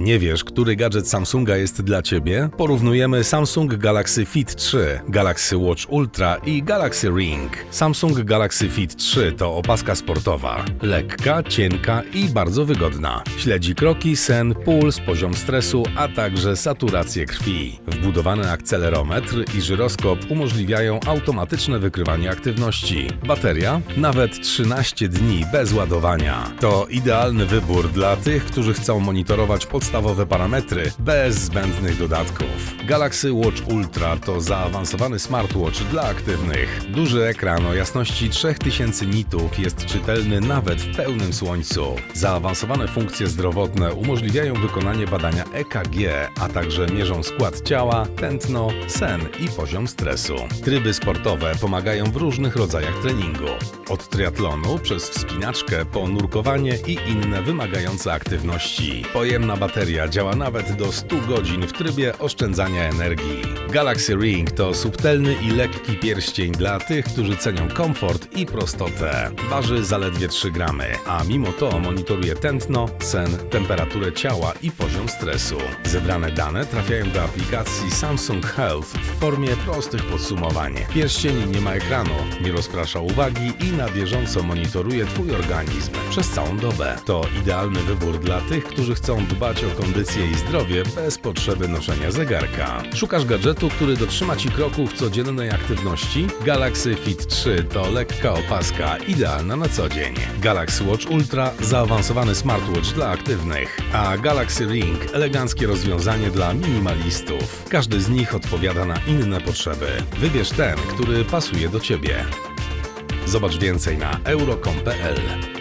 Nie wiesz, który gadżet Samsunga jest dla Ciebie? Porównujemy Samsung Galaxy Fit 3, Galaxy Watch Ultra i Galaxy Ring. Samsung Galaxy Fit 3 to opaska sportowa. Lekka, cienka i bardzo wygodna. Śledzi kroki, sen, puls, poziom stresu, a także saturację krwi. Wbudowany akcelerometr i żyroskop umożliwiają automatyczne wykrywanie aktywności. Bateria? Nawet 13 dni bez ładowania. To idealny wybór dla tych, którzy chcą monitorować podstawowe parametry bez zbędnych dodatków. Galaxy Watch Ultra to zaawansowany smartwatch dla aktywnych. Duży ekran o jasności 3000 nitów jest czytelny nawet w pełnym słońcu. Zaawansowane funkcje zdrowotne umożliwiają wykonanie badania EKG, a także mierzą skład ciała, tętno, sen i poziom stresu. Tryby sportowe pomagają w różnych rodzajach treningu. Od triatlonu przez wspinaczkę po nurkowanie i inne wymagające aktywności. Pojemna bateria działa nawet do 100 godzin w trybie oszczędzania energii. Galaxy Ring to subtelny i lekki pierścień dla tych, którzy cenią komfort i prostotę. Waży zaledwie 3 gramy, a mimo to monitoruje tętno, sen, temperaturę ciała i poziom stresu. Zebrane dane trafiają do aplikacji Samsung Health w formie prostych podsumowań. Pierścień nie ma ekranu, nie rozprasza uwagi i na bieżąco monitoruje Twój organizm przez całą dobę. To idealny wybór dla tych, którzy chcą dbać o kondycję i zdrowie bez potrzeby noszenia zegarka. Szukasz gadżetu, który dotrzyma Ci kroku w codziennej aktywności? Galaxy Fit 3 to lekka opaska, idealna na co dzień. Galaxy Watch Ultra zaawansowany smartwatch dla aktywnych, a Galaxy Ring eleganckie rozwiązanie dla minimalistów. Każdy z nich odpowiada na inne potrzeby. Wybierz ten, który pasuje do Ciebie. Zobacz więcej na euro.com.pl.